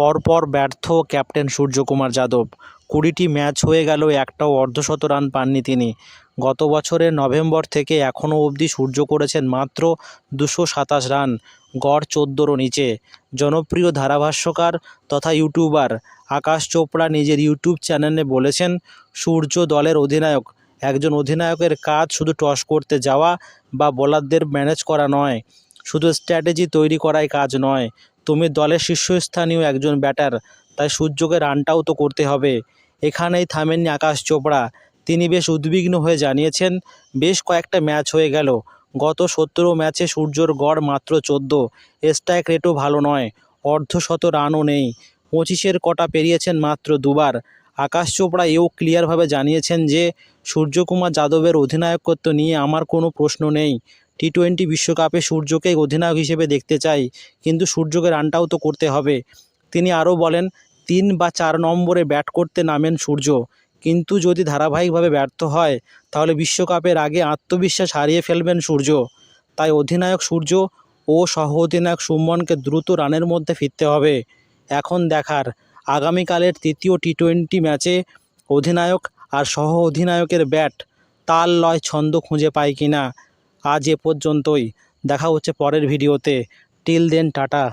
পরপর ব্যর্থ ক্যাপ্টেন সূর্যকুমার যাদব। কুড়িটি ম্যাচ হয়ে গেল, একটাও অর্ধশত রান পাননি তিনি। গত বছরের নভেম্বর থেকে এখনও অবধি সূর্য করেছেন মাত্র দুশো সাতাশ রান, গড় চোদ্দোরও নিচে। জনপ্রিয় ধারাভাষ্যকার তথা ইউটিউবার আকাশ চোপড়া নিজের ইউটিউব চ্যানেলে বলেছেন, সূর্য দলের অধিনায়ক। একজন অধিনায়কের কাজ শুধু টস করতে যাওয়া বা বোলারদের ম্যানেজ করা নয়, শুধু স্ট্র্যাটেজি তৈরি করাই কাজ নয় তুমি দলের শীর্ষস্থানীয় একজন ব্যাটার, তাই সূর্যকে রানটাও তো করতে হবে। এখানেই থামেননি আকাশ চোপড়া। তিনি বেশ উদ্বিগ্ন হয়ে জানিয়েছেন, বেশ কয়েকটা ম্যাচ হয়ে গেল। গত সতেরো ম্যাচে সূর্যর গড় মাত্র চোদ্দ। স্ট্রাইক রেটও ভালো নয়। অর্ধশত রানও নেই। পঁচিশের কটা পেরিয়েছেন মাত্র দুবার। আকাশ চোপড়া এও ক্লিয়ারভাবে জানিয়েছেন যে, সূর্যকুমার যাদবের অধিনায়কত্ব নিয়ে আমার কোনো প্রশ্ন নেই। টি টোয়েন্টি বিশ্বকাপে সূর্যকেই অধিনায়ক হিসেবে দেখতে চাই, কিন্তু সূর্যকে রানটাও তো করতে হবে। তিনি আরও বলেন, তিন বা চার নম্বরে ব্যাট করতে নামেন সূর্য, কিন্তু যদি ধারাবাহিকভাবে ব্যর্থ হয়, তাহলে বিশ্বকাপের আগে আত্মবিশ্বাস হারিয়ে ফেলবেন সূর্য। তাই অধিনায়ক সূর্য ও সহ অধিনায়ক সুমনকে দ্রুত রানের মধ্যে ফিরতে হবে। এখন দেখার, আগামীকালের তৃতীয় টি টোয়েন্টি ম্যাচে অধিনায়ক আর সহ অধিনায়কের ব্যাট, তাল লয় ছন্দ খুঁজে পায় কিনা আজ এ পর্যন্তই। দেখা হচ্ছে পরের ভিডিওতে। Till then tata.